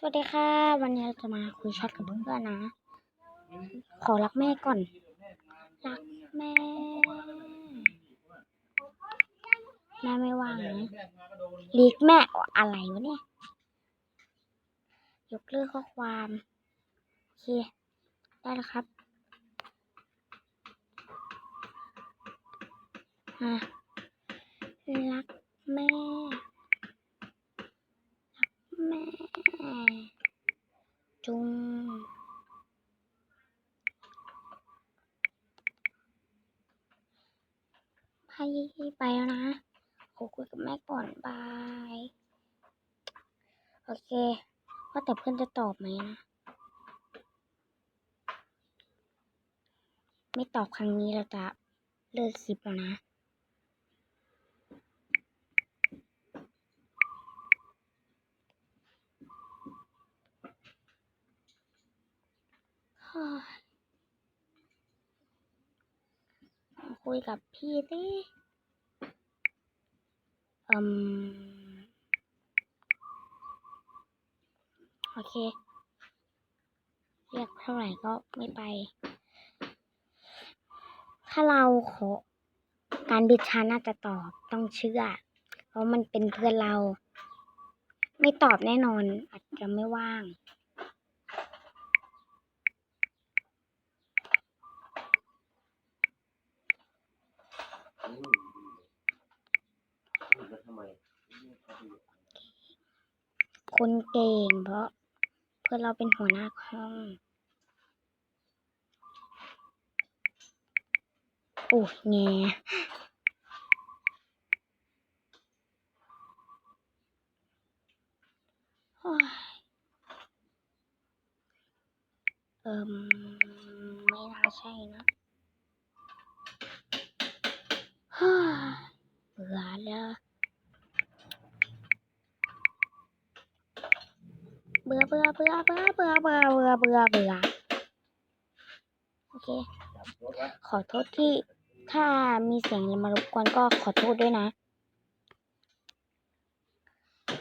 สวัสดีค่ะ วันนี้เราจะมาคุยแชทกับเพื่อนๆนะ ขอรักแม่ก่อน รักแม่ แม่ไม่ว่างนะลีกแม่อะไรวะเนี่ย ยกเลิกข้อความ โอเค ได้แล้วครับอะรักแม่ รักแม่ จุงให้ไปแล้วนะขอคุยกับแม่ก่อนบาย โอเค ว่าแต่เพื่อนจะตอบไหมนะ ไม่ตอบครั้งนี้เราจะเลิกคลิปแล้วนะ เฮ้ยมา คุยกับพี่สิอืม โอเค เรียกเท่าไหร่ก็ไม่ไป ถ้าเราขอ การบิดชาน่าจะตอบต้องเชื่อ เพราะมันเป็นเพื่อนเรา ไม่ตอบแน่นอนอาจจะไม่ว่าง คนเก่งเพราะ เพื่อเราเป็นหัวหน้าห้องโอ้แงโอ้ยเอิมไม่น่าใช่นะ เบื่อแล้วเบื่อเบื่อเบื่อเบื่อเบื่อเบื่อเบื่อเบื่อเบื่อโอเค ขอโทษที่ถ้ามีเสียงมารบกวนก็ขอโทษด้วยนะ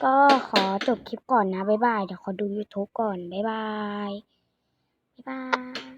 ก็ขอจบคลิปก่อนนะ บ๊ายบาย เดี๋ยวขอดู YouTube ก่อน บ๊ายบาย บ๊ายบาย